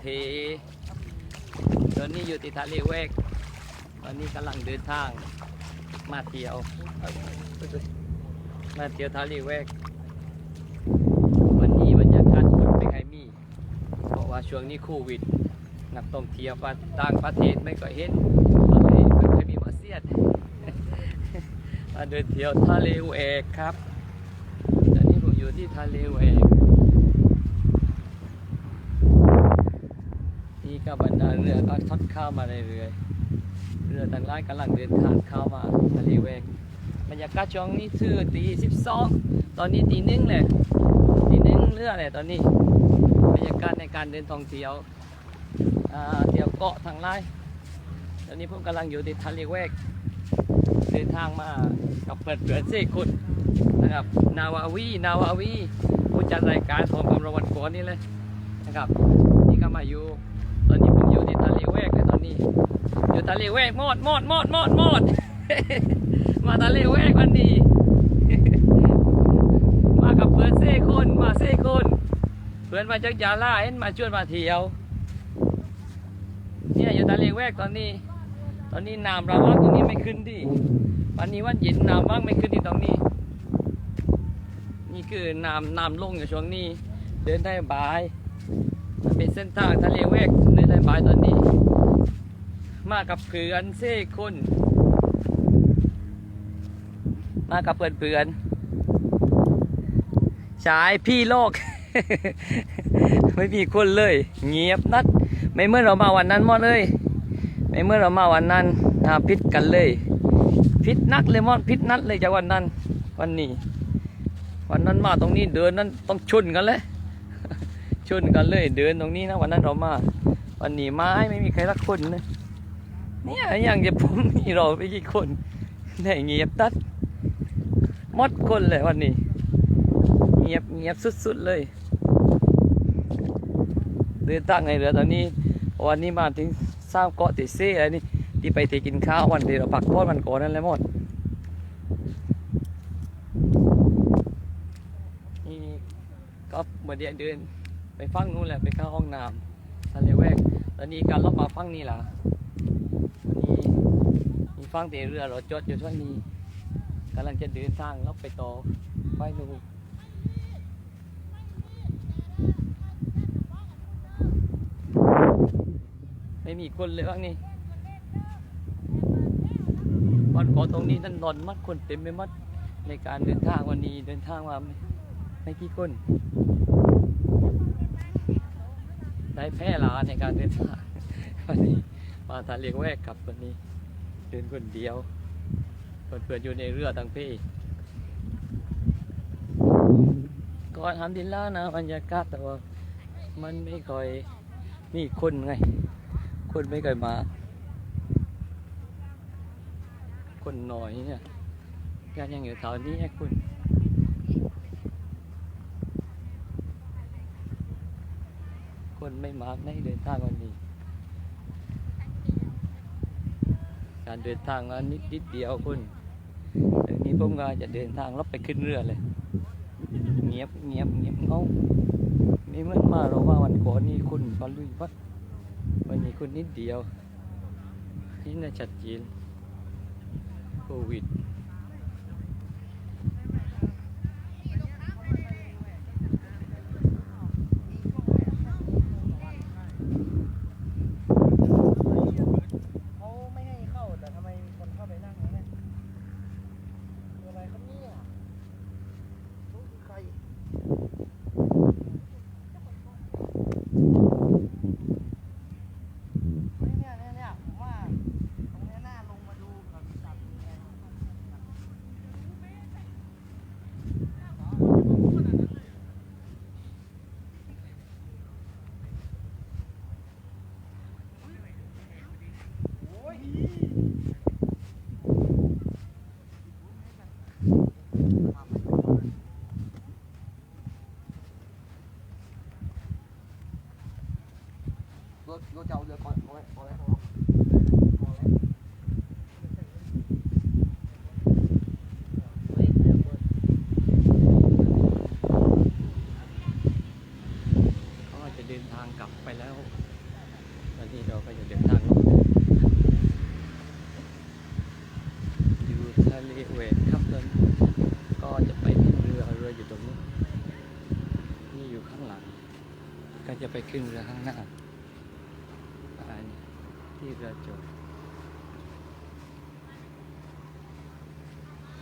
เทตอนนี้อยู่ที่ทะเลแวก ตอนนี้กำลังเดินทางมาเที่ยว มาเที่ยวทะเลแวก วันนี้บรรยากาศคนไม่ค่อยมีเพราะว่าช่วงนี้โควิด นักท่องเที่ยวต่างประเทศไม่ก็เห็นก็เลไม่ค่อยมีมาเสียดมาเดินเที่ยวทะเลแวกครับ ตอนนี้ผมอยู่ที่ทะเลแวก นี่ก็บรรดาเรือก็ทอดข้ามาเรื่อยๆเรือต่างร้ายกำลังเดินทางเข้ามาทะเลแวกบรรยากาศช่วงนี้คือตีสิบสองตอนนี้ตีหนึ่งเลยตีหนึ่งเรือเลยตอนนี้บรรยากาศในการเดินท่องเที่ยวเที่ยวเกาะทางไร่ตอนนี้ผมกำลังอยู่ที่ทะเลแวกเดินทางมากับเพื่อนเพื่อนสี่คนนะครับ นาวาวีนาวาวีผู้จัดรายการของกำรางวัลก่อนนี่เลยนะครับ นี่ก็มาอยู่ ตอนนี้ผมอยู่ที่ทะเลแวกเลยตอนนี้ อยู่ทะเลแวกหมดหมดหมดหมดหมดมาทะเลแวกวันนี้ มากับเพื่อนเซ่คนมาเซ่คนเพื่อนมาจากยาลาเอ็นมาชวนมาเที่ยว เนี่ยอยู่ทะเลแวกตอนนี้ ตอนนี้น้ำเราว่าตรงนี้ไม่ขึ้นดิวันนี้วันเย็นน้ำว่างไม่ขึ้นที่ตรงนี้ นี่คือน้ำน้ำลงอยู่ช่วงนี้ เดินได้บาย มันเป็นเส้นทางทะเลแวกเดินได้บายตอนนี้ มากับเพื่อนเซ่คนมากับเพื่อนเพื่อนชายพี่โลก ไม่มีคนเลย เงียบนัด ไม่เมื่อเรามาวันนั้นหมดเลย ไม่เมื่อเรามาวันนั้นนะพิษกันเลย พิษนักเลยมอนพิษนัดเลยจากวันนั้น วันนี้ วันนั้นมาตรงนี้เดินนั้นต้องชนกันเลย ชนกันเลยเดินตรงนี้นะวันนั้นเรามา วันนี้ไม้ไม่มีใครรักคนเลยเนี่ยอย่างเดียวผมมีเราไปกี่คนได้เงียบตัดมดคนเลยวันนี้ เงียบเงียบสุดๆเลยเดินตั้งในเรือตอนนี้ วันนี้มาถึงสร้างเกาะติเซ่อะไรนี่ที่ไปที่กินข้าววันที่เราปักก้อนมันก่อนนั่นแหละหมดนี่ก็เมื่อเดียวเดิน ไปฟังนู้นแหละไปเข้าห้องน้ำทะเลแวกตอนนี้การลบมาฟังนี่ล่ะนี่มีฟังแต่เรือเราจอดอยู่ช่วงนี้กำลังจะเดินทางลบไปต่อไปนู่นไม่มีคนเลยว่างนี่วันขอตรงนี้นั่นนอนมัดคนเต็มไปมัดในการเดินทางวันนี้เดินทางมาไม่กี่คน ได้แพร่ลาในการเดินทางวันนี้มาทะเลแวกกับวันนี้เดินคนเดียวเพื่อนๆอยู่ในเรือต่างเพก็ทำดินล่านะบรรยากาศแต่ว่ามันไม่ค่อยมีคนไง คนไม่เคยมา คนหน่อยเนี่ยงานยังอยู่แถวนี้คุณ คนไม่มาในเดินทางวันนี้ การเดินทางอันนิดนิดเดียวคุณเดี๋ยวนี้ผมก็จะเดินทางรบไปขึ้นเรือเลย เงียบเงียบเงียบเงาไม่เหมื่อนมาเราว่าวันก่อนนี่คุณบอลลุยวัดวันนี้คนนิดเดียวที่น่าชัดเจนโควิด ก่จะเดินทางกลับไปแล้ว วันนี้เราก็จะเดินทางอยู่ทะเลเวทครับเดินก็จะไปขึ้นเรือเรืยตรงนี้นี่อยู่ข้างหลัง ก็จะไปขึ้นเรือข้างหน้า ที่เรือจอด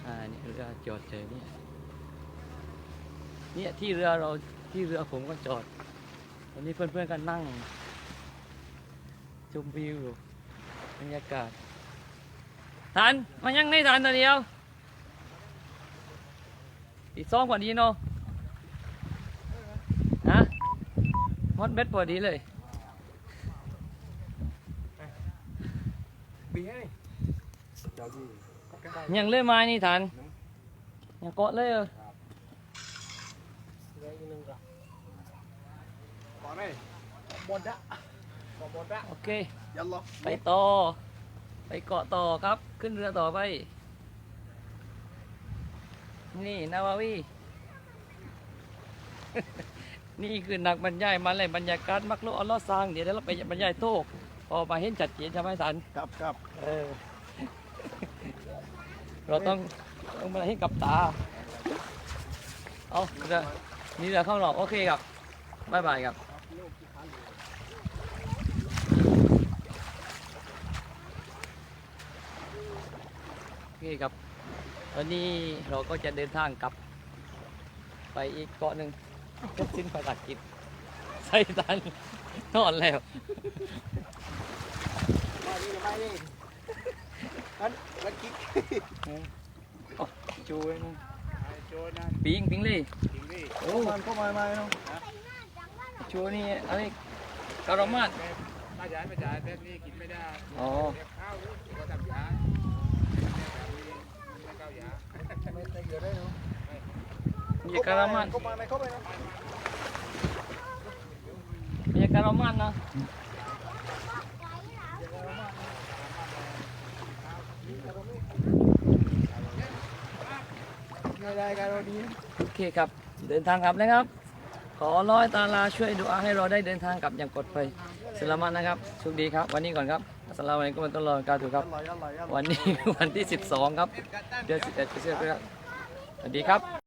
อ่านี่เรือจอดเจอเนี่ยเนี่ยที่เรือเราที่เรือผมก็จอดวันนี้เพื่อนๆกันนั่งชมวิวบรรยากาศทันมายังไม่ทันตัวเดียวอีกสองกว่านี้เนาะฮะฮอตเบ็ดพอดีเลย บีให้เจ้าที่ยังเลยไม้นี่ทันยังเกาะเลยเออเหลืออีกหนึ่งกับก่อนไหมหมดละหมดละโอเคยันหรอไปต่อ ไปเกาะต่อครับ ขึ้นเรือต่อไป นี่นาวาวีนี่คือนักบรรยายมาเลยบรรยากาศมักโลอัลลอฮ์สร้างเดี๋ยวเราไปบรรยายโทก พอมาเห็นจัดเจนใช่ไหมสันครับครับเออเราต้องต้องมาให้กับตาเอาเรือนี่เรือเข้าหรอกโอเคครับบ๊ายบายครับโอเคครับวันนี้เราก็จะเดินทางกลับ ไปอีกเกาะหนึ่งเสร็จสิ้นภารกิจใส่ตันนอนแล้ว จูนะปิงปิงเลยโอ้มันก็มามาเนาะจูนี่อะไรกรามาดมาจ่ายมาจ่ายแบบนี้กินไม่ได้อ๋อข้าวก็ทำยาไม่เข้าวยาไม่ได้เยอะได้เนาะมีกรามาดก็มาไม่เข้าไปเนาะมีกรามาดนะ ไม่ได้กันเราดีโอเคครับ เดินทางกลับนะครับ ขอร้อยตาลาช่วยดูอาให้เราได้เดินทางกลับอย่างปลอดภัยสลามัตนะครับโชคดีครับ วันนี้ก่อนครับอัสสลามุอะลัยกุมวะตุลลอฮ์วะบะเราะกาตุฮ์ครับอร่อยอร่อยอร่อยวันนี้วันที่ 12 ครับ เดือน11พฤศจิกายนครับสวัสดีครับ